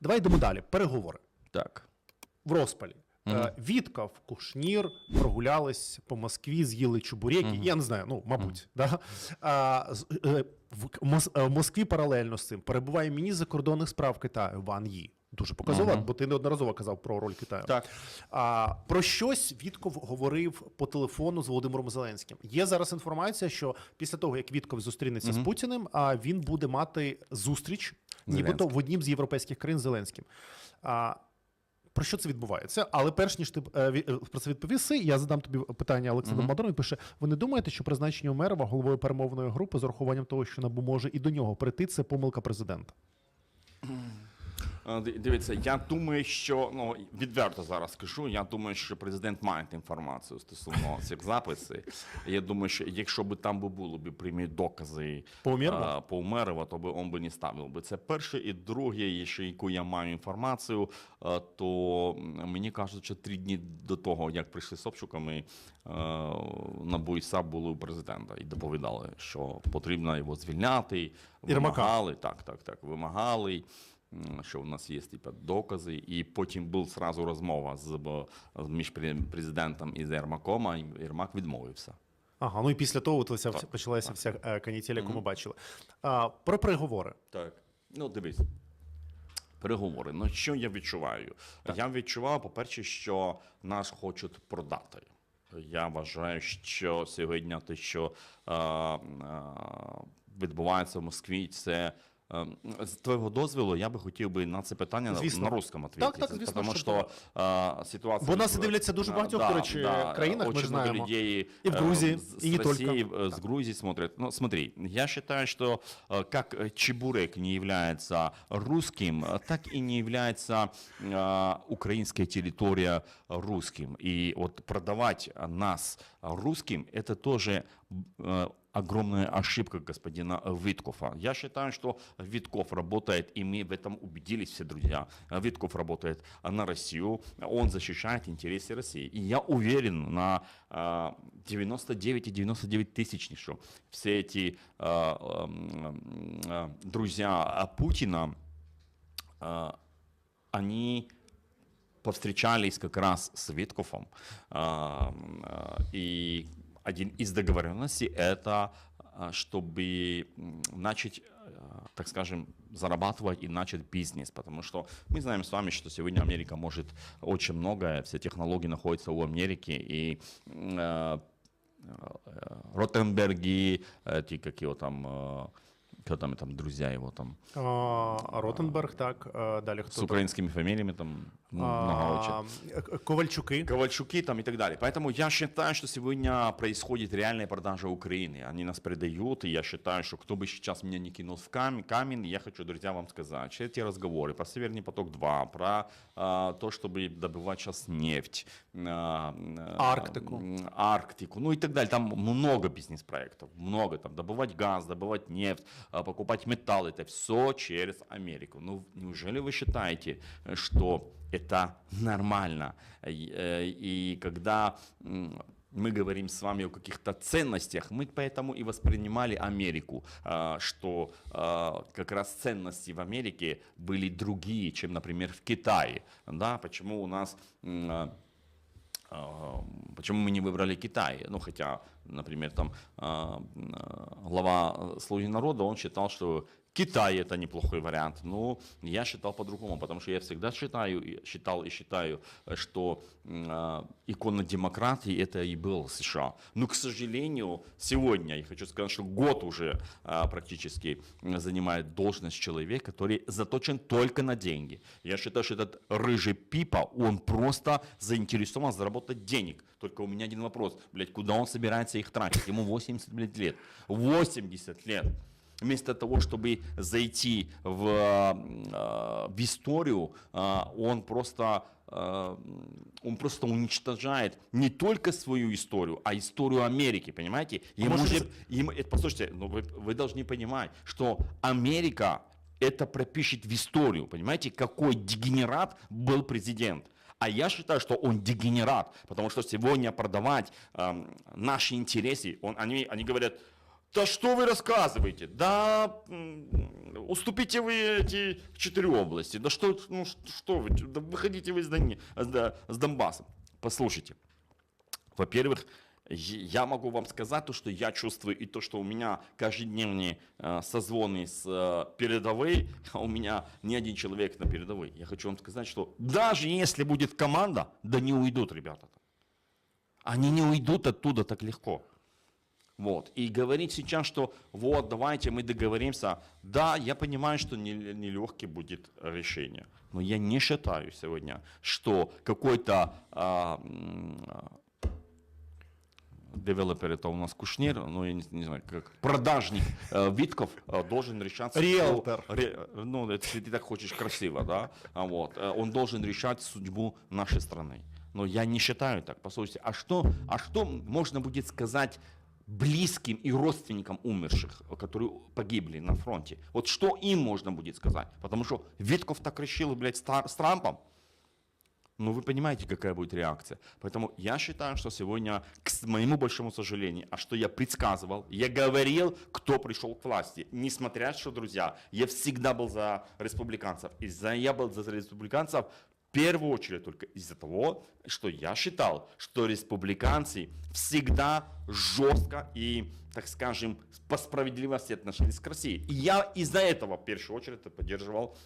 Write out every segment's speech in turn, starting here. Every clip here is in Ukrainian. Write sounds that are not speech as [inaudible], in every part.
Давай йдемо далі. Переговори Так. в розпалі. Мгм. Е, Віткав, Кушнір прогулялись по Москві, з'їли чебуреки. Мгм. Я не знаю, ну мабуть, да? а, е, в е, в Москві паралельно з цим перебуває міністр закордонних справ Китаю Ван Ї. Дуже показово, Мгм. бо ти неодноразово казав про роль Китаю. Так. А, про щось Вітков говорив по телефону з Володимиром Зеленським. Є зараз інформація, що після того, як Вітков зустрінеться з Путіним, а він буде мати зустріч, нібито в однім з європейських країн Зеленським. А, про що це відбувається? Але перш ніж ти е, е, про це відповіси, я задам тобі питання Олександру Мгм. Мадону. Пише: ви не думаєте, що призначення Умерова головою перемовної групи з урахуванням того, що НАБУ може і до нього прийти, це помилка президента? Е, Дивіться, я думаю, що ну відверто зараз скажу. Я думаю, що президент має інформацію стосовно цих записів. Я думаю, що якщо б там би було б прямі докази е, по Умерова, то би он би не ставив би. Це перше. І друге, ще яку я маю інформацію, е, то мені кажуть, що три дні до того, як прийшли з обшуками, е, НАБУ і були у президента і доповідали, що потрібно його звільняти. Вимагали, так, так, так, вимагали. Що у нас є типа докази, і потім була сразу розмова з, між президентом і Єрмаком, а Єрмак відмовився. Ага, ну і після того от Так, почалася вся е, канітель, яку ми бачили. А, про переговори. Так. Ну, дивись. Переговори. Ну, що я відчуваю? Я відчуваю, по-перше, що нас хочуть продати. Я вважаю, що сьогодні те, що е, е, відбувається в Москві, це. е, З твого дозволу я би хотів би на це питання на- Звісно. на русском Так, відповісти. так, звісно, тому що що е, ситуація... Бо нас в- дивляться дуже е, багатьох, до речі, країнах, ми ж очень много знаємо. людей И в э, Грузии, с- и не с только. России, э, с Грузии смотрят. Ну, смотри, я считаю, что э, как э, чебурек не является русским, э, так и не является э, украинская территория русским. И вот продавать нас русским, это тоже э, огромная ошибка господина Виткофа. Я считаю, что Витков работает, и мы в этом убедились все, друзья. Витков работает на Россию, он защищает интересы России. И я уверен на а, 99,99 тысяч, что все эти а, а, друзья Путина, они повстречались как раз с Виткофом, и один из договоренностей это а, чтобы начать, а, так скажем, зарабатывать и начать бизнес, потому что мы знаем с вами, что сегодня Америка может очень многое, все технологии находятся у Америки, и э, э, Ротенберги, эти какие там, э, кто там, там друзья его там, А, Ротенберг, так, е, далі хто с украинскими фамилиями там много очень. А, е, Ковальчуки. Ковальчуки там и так далее. Поэтому я считаю, что сегодня происходит реальная продажа Украины. Они нас предают, и я считаю, что кто бы сейчас меня не кинул в камень, камень я хочу, друзья, вам сказать, что эти разговоры про Северный поток-2, про а, то, чтобы добывать сейчас нефть, а, а, Арктику. Арктику, ну и так далее. Там много бизнес-проектов, много там, добывать газ, добывать нефть, а, покупать металл, это все через Америку. Ну, неужели вы считаете, э, что это нормально? И, э, И когда мы говорим с вами о каких-то ценностях, мы поэтому и воспринимали Америку, а, что а, как раз ценности в Америке были другие, чем, например, в Китае. Да? Почему у нас Почему мы не выбрали Китай? Ну, хотя, например, там глава э, «Слуги народа», он считал, что Китай это неплохой вариант. Но я считал по-другому, потому что я всегда считаю, считал и считаю, э, что а, икона демократии это и был США. Но, к сожалению, сегодня, я хочу сказать, что год уже а, практически занимает должность человек, который заточен только на деньги. Я считаю, что этот рыжий пипа, он просто заинтересован заработать денег. Только у меня один вопрос, блядь, куда он собирается их тратить? Ему 80 блядь, лет. 80 лет. Вместо того, чтобы зайти в, э, в историю, э, он просто, э, он просто уничтожает не только свою историю, а историю Америки, понимаете? Ему может, же, ему- это, послушайте, ну вы, вы должны понимать, что Америка это пропишет в историю, понимаете, какой дегенерат был президент. А я считаю, что он дегенерат, потому что сегодня продавать эм, наши интересы, он, они, они говорят, Да что вы рассказываете? Да уступите вы эти четыре области. Да что, ну, что вы, да выходите вы из, Дони- с До- с Донбасса. Послушайте, во-первых, я могу вам сказать то, что я чувствую, и то, что у меня каждодневные э, созвоны с э, передовой, а у меня ни один человек на передовой. Я хочу вам сказать, что даже если будет команда, да не уйдут ребята. Они не уйдут оттуда так легко. Вот. И говорить сейчас, что вот, давайте мы договоримся. Да, я понимаю, что нелегкий будет решение. Но я не считаю сегодня, что какой-то а, девелопер, это у нас Кушнир, ну я не, не знаю, как продажник э, Витков э, должен решать... судьбу- Риэлтор. Ре- ну, это если ты так хочешь красиво, да, А вот, э, он должен решать судьбу нашей страны. Но я не считаю так, послушайте, а что, а что можно будет сказать близким и родственникам умерших, которые погибли на фронте? Вот что им можно будет сказать? Потому что Витков так решил, блядь, с, Трампом, ну, вы понимаете, какая будет реакция. Поэтому я считаю, что сегодня, к моему большому сожалению, а что я предсказывал, я говорил, кто пришел к власти. Несмотря, что, друзья, я всегда был за республиканцев. И за, я был за республиканцев в первую очередь только из-за того, что я считал, что республиканцы всегда жестко и, так скажем, по справедливости относились к России. И я из-за этого в первую очередь поддерживал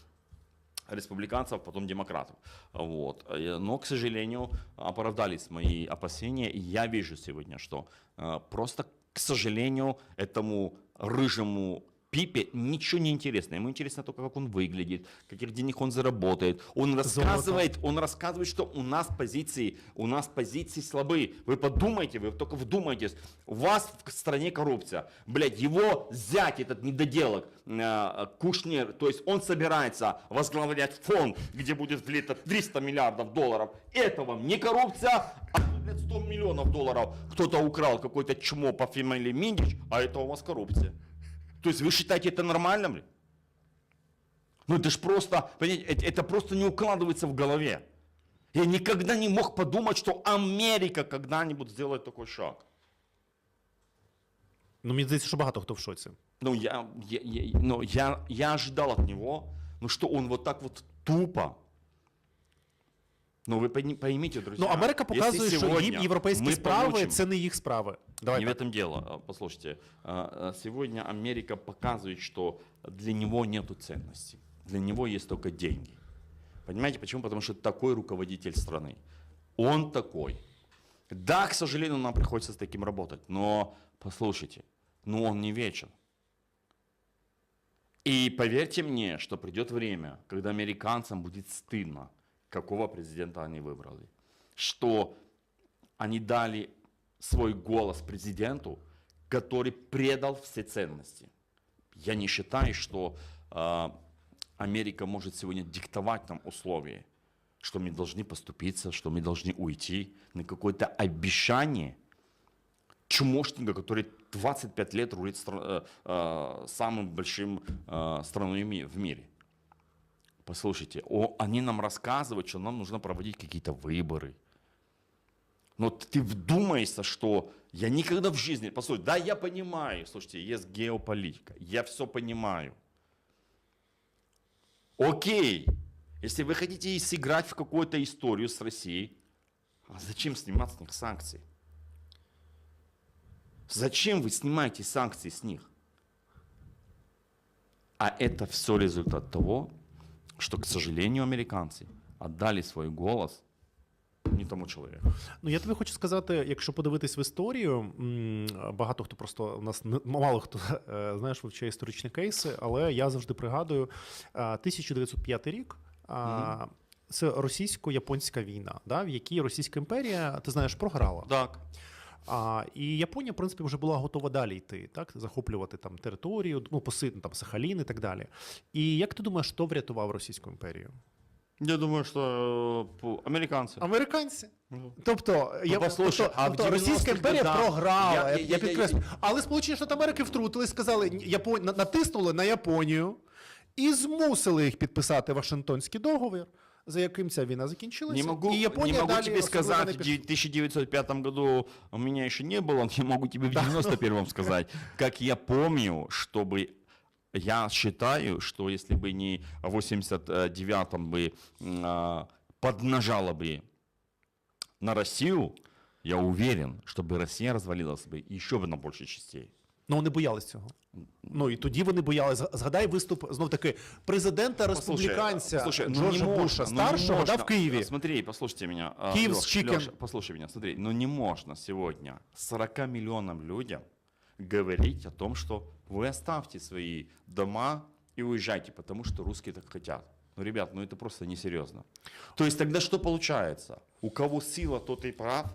республиканцев, потом демократов. Вот. Э, Но, к сожалению, оправдались мои опасения, и я вижу сегодня, что э, просто, к сожалению, этому рыжему Пипе ничего не интересно. Ему интересно только, как он выглядит, каких денег он заработает. Он рассказывает, он рассказывает, что у нас позиции, у нас позиции слабые. Вы подумайте, вы только вдумайтесь. У вас в стране коррупция. Блядь, его зять, этот недоделок, э, Кушнер, то есть он собирается возглавлять фонд, где будет влито 300 миллиардов долларов. Это вам не коррупция, а блядь, 100 миллионов долларов кто-то украл, какой-то чмо по фамилии Миндич, а это у вас коррупция. То есть вы считаете это нормальным? ли? Ну это ж просто, понимаете, это, это просто не укладывается в голове. Я никогда не мог подумать, что Америка когда-нибудь сделает такой шаг. Ну, мені здається, що багато хто в шоці. Ну, я, я, я, ну, я, я ожидал от него, ну, что он вот так вот тупо. Ну, вы пойми- поймите, друзья. Ну, Америка если показує, що сегодня їм європейські мы справи получим- це не їх справи. Давай Не в так. этом дело. А, Послушайте, а, а, сегодня Америка показывает, что для него нет ценностей. Для него есть только деньги. Понимаете почему? Потому что такой руководитель страны. Он такой. Да, к сожалению, нам приходится с таким работать, но послушайте, ну он не вечен. И поверьте мне, что придет время, когда американцам будет стыдно, какого президента они выбрали. Что они дали свой голос президенту, который предал все ценности. Я не считаю, что э, Америка может сегодня диктовать нам условия, что мы должны поступиться, что мы должны уйти на какое-то обещание чмошника, который 25 лет рулит стра- э, э, самым большим э, страной в мире. Послушайте, о, они нам рассказывают, что нам нужно проводить какие-то выборы. Но ты вдумайся, что я никогда в жизни... Послушайте, да, я понимаю, слушайте, есть геополитика, я все понимаю. Окей, если вы хотите сыграть в какую-то историю с Россией, а зачем снимать с них санкции? Зачем вы снимаете санкции с них? А это все результат того, что, к сожалению, американцы отдали свой голос не тому человеку. Ну я тобі хочу сказати, якщо подивитись в історію, багато хто просто у нас не мало хто е, знаєш вивчає історичні кейси, але я завжди пригадую е, 1905 рік. а, Це російсько-японська війна, да, в якій Російська імперія, ти знаєш, програла. Так. А, і Японія, в принципі, вже була готова далі йти, так, захоплювати там територію, ну, поси, там, Сахалін і так далі. І як ти думаєш, хто врятував Російську імперію? Я думаю, что э, американцы. Американці. Ну. Тобто, я, послухай, тобто, а тобто Російська імперія годах- програла, Я- я, я- я- підкреслю. я- Але Сполучені Штати Америки втрутились, сказали, «Ні, Япон... натиснули на Японію і змусили їх підписати Вашингтонський договір, за яким ця війна закінчилася. Не могу, і Японія не могу далі тебе особливо сказать, не в пішла. 1905 году у меня еще не было, не могу тебе в 91 сказать. Как я помню, чтобы я считаю, что если бы не в 89-м бы м, а, поднажала бы на Россию, я уверен, чтобы Россия развалилась бы еще бы на больше частей. Ну вони боялись цього. Ну і тоді вони боялись. Згадай виступ знов таки президента республіканця послушай, ну Джорджа не можно, Буша ну не старшого да, можно. в Києві. Смотри, послушайте меня. а, Киев's Лёш, chicken. Лёша, послушай меня, смотри, ну не можно сегодня 40 миллионам людям говорить о том, что вы оставьте свои дома и уезжайте, потому что русские так хотят. Ну, ребят, ну это просто несерьезно. То есть тогда что получается? У кого сила, тот и прав.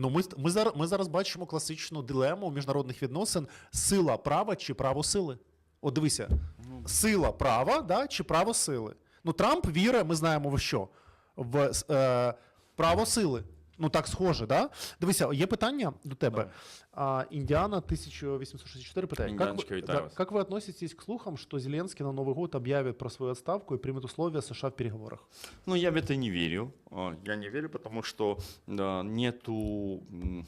Ну, ми, ми, зараз, ми зараз бачимо класичну дилему міжнародних відносин: сила права чи право сили. От дивися, сила права да, чи право сили. Ну, Трамп вірить, ми знаємо в що? В е, право сили. Ну, так схоже, да? Дивися, є питання до тебе. Давай. А, Індіана 1864 питає. Как Індіаночка, вы, вітаю да, вас. как вы относитесь к слухам, что Зеленский на Новый год объявит про свою отставку и примет условия США в переговорах? Ну, я в это не верю. А, Я не верю, потому что да, нету, м,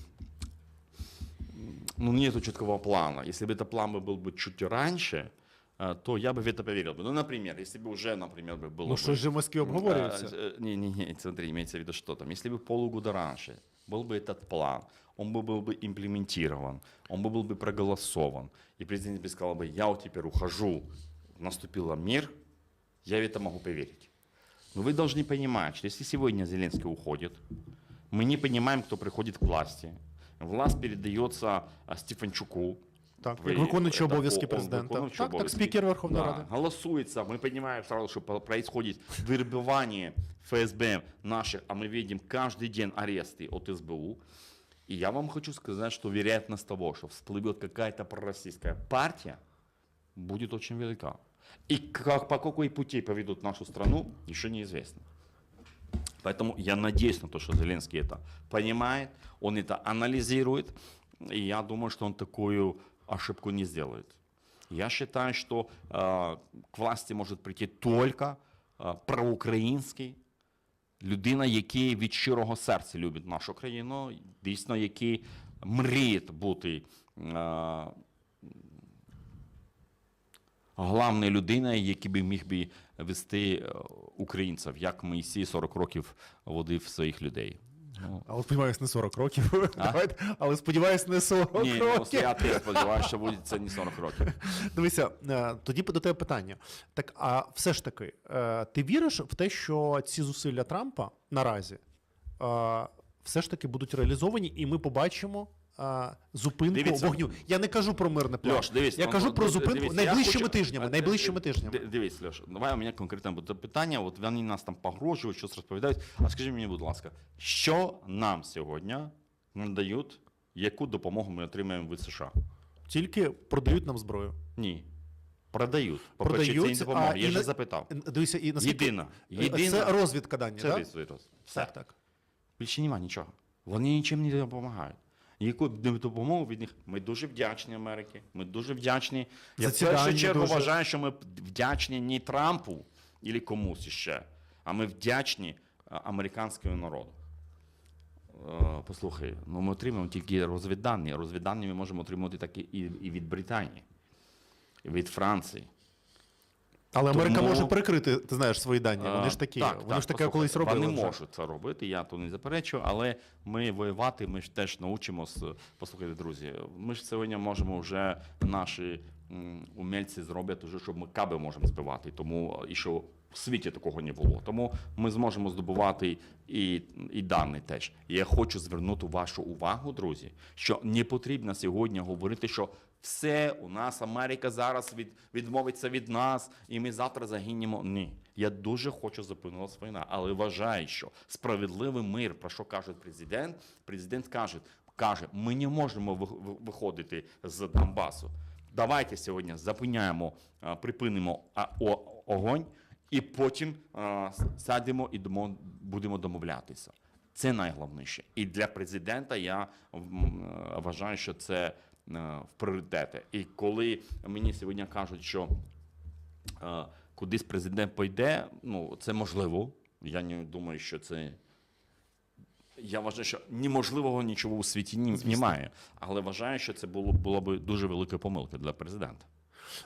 ну, нету четкого плана. Если бы этот план бы был бы чуть раньше, а, то я бы в это поверил. бы. Ну, например, если бы уже, например, бы было Ну, бы... що ж в Москві обговорюється? Не-не-не, смотри, имеется в виду что там. Если бы полугода раньше был бы этот план, он бы был бы имплементирован, он бы был бы проголосован, и президент бы сказал бы, я теперь ухожу, наступил мир, я в это могу поверить. Но вы должны понимать, что если сегодня Зеленский уходит, мы не понимаем, кто приходит к власти. Власть передается а, Стефанчуку. Так, як виконуючий обов'язки президента. Так, так, спікер Верховної Ради. Голосуется, мы понимаем сразу, что по- происходит вербование ФСБ наших, а мы видим каждый день аресты от СБУ. И я вам хочу сказать, что вероятность того, что всплывет какая-то пророссийская партия, будет очень велика. И как, по какой пути поведут нашу страну, еще неизвестно. Поэтому я надеюсь на то, что Зеленский это понимает, он это анализирует, и я думаю, что он такую ошибку не сделает. Я считаю, что э, к власти может прийти только э, проукраїнський, людина, який від щирого серця любить нашу країну, дійсно, який мріє бути е, главною людиною, який би міг би вести е, українців, як Моїсій 40 років водив своїх людей. Ну, Але сподіваюсь, не 40 років. [laughs] Давайте, але сподіваюсь, не 40 ні, ну, років. я теж сподіваюся, що буде це не 40 років. [laughs] Дивися, е, тоді до тебе питання. Так, а все ж таки, е, ти віриш в те, що ці зусилля Трампа наразі е, все ж таки будуть реалізовані, і ми побачимо е, зупинку Дивіться. вогню. Я не кажу про мирне план. Льош, дивись, я ну, кажу ну, про ну, зупинку дивись, я найближчими хочу- тижнями. Е, Найближчими тижнями. ди- Дивись, Льоша, давай у мене конкретне буде питання. От вони нас там погрожують, щось розповідають. А скажи мені, будь ласка, що нам сьогодні надають, яку допомогу ми отримаємо від США? Тільки продають нам зброю. Ні. Продають. По-перше, це допомога. Я вже на- запитав. Дивися, і наскільки Єдина. Е, Єдина. це розвідка дані, Це весь вираз. Все. Так, так. Більше нема нічого. Вони нічим не допомагають. Яку допомогу від них? Ми дуже вдячні Америці. Ми дуже вдячні. Я в першу чергу дуже. вважаю, що ми вдячні не Трампу або комусь ще, а ми вдячні американському народу. Е, Послухай, ну ми отримуємо тільки розвіддані. Розвіддані ми можемо отримати такі і від Британії, і від Франції. Але Америка Тому- може прикрити, ти знаєш, свої дані. Вони ж такі. так, вони так, ж таке колись робили. Вони вже. можуть це робити, я то не заперечую, але ми воювати, ми ж теж научимось. Послухайте, друзі, ми ж сьогодні можемо вже наші м, умільці зроблять, уже, щоб ми каби можемо збивати. Тому і що в світі такого не було. Тому ми зможемо здобувати і, і дані теж. Я хочу звернути вашу увагу, друзі, що не потрібно сьогодні говорити, що все у нас Америка зараз від, відмовиться від нас, і ми завтра загинемо. Ні. Я дуже хочу зупинилась війна, але вважаю, що справедливий мир, про що каже президент, президент каже, каже, ми не можемо ви- ви- виходити з Донбасу. Давайте сьогодні зупиняємо, припинимо огонь, і потім а, с- сядемо і будемо домовлятися. Це найголовніше. І для президента я вважаю, що це в пріоритети. І коли мені сьогодні кажуть, що е, кудись президент пойде, ну це можливо. Я не думаю, що це. Я вважаю, що неможливого нічого у світі ні- немає. Але вважаю, що це було, була б дуже велика помилка для президента.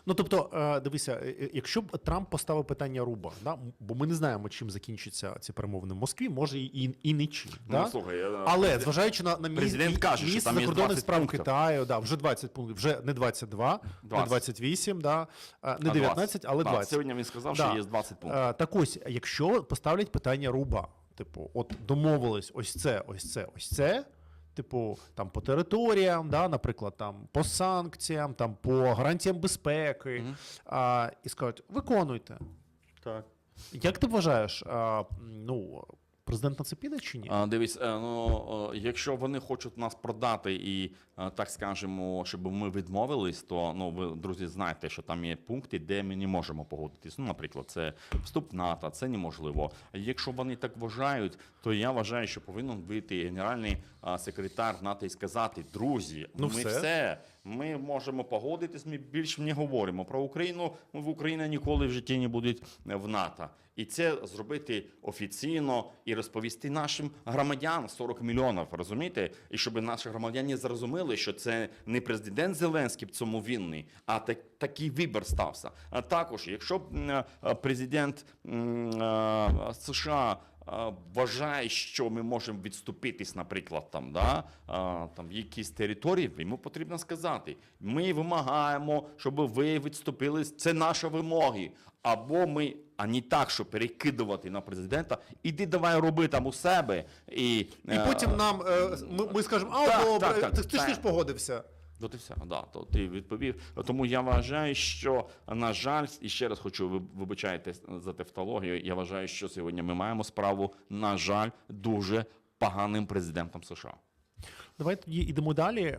Ну тобто, е, дивися, е, е, якщо б Трамп поставив питання Руба, да, бо ми не знаємо, чим закінчаться ці перемовини в Москві, може і, і, не чим. Да? Ну, слухай, я- Але зважаючи на, на Президент каже, що там закордонних справ пунктів. Китаю, да, вже 20 пунктів, вже не 22, не 28, да, не А 19, але Да, 20. Сьогодні він сказав, Да. що є 20 пунктів. Так ось, якщо поставлять питання Руба, типу, от домовились ось це, ось це, ось це. Типу, там по територіям, да, наприклад, там по санкціям, там по гарантіям безпеки, Мгм. а, і скажуть, виконуйте. Так. Як ти вважаєш, а, ну, президент на це піде чи ні? А, дивись, е, ну, якщо вони хочуть нас продати і, е, так скажемо, щоб ми відмовились, то ну, ви, друзі, знаєте, що там є пункти, де ми не можемо погодитись. Ну, наприклад, це вступ в НАТО, це неможливо. Якщо вони так вважають, то я вважаю, що повинен вийти генеральний секретар НАТО і сказати: друзі, Ну, ми все. все. Ми можемо погодитись, ми більше не говоримо про Україну. В Україна ніколи в житті не буде в НАТО. І це зробити офіційно і розповісти нашим громадянам 40 мільйонів, розумієте? І щоб наші громадяни зрозуміли, що це не президент Зеленський в цьому винний, а так, такий вибір стався. А також, якщо е, президент е, США вважає, що ми можемо відступитись, наприклад, там, да, е, там в якісь території, йому потрібно сказати: ми вимагаємо, щоб ви відступили. Це наші вимоги. Або ми, а не так, що перекидувати на президента, іди давай роби там у себе. І, І е, потім нам е, ми, ми скажемо, а так, добре, так, так, ти, ти ж ти ж погодився. От і все, да, то ти відповів. Тому я вважаю, що на жаль, і ще раз хочу ви- вибачайте за тефтологію. Я вважаю, що сьогодні ми маємо справу, на жаль, дуже поганим президентом США. Давайте тоді йдемо далі.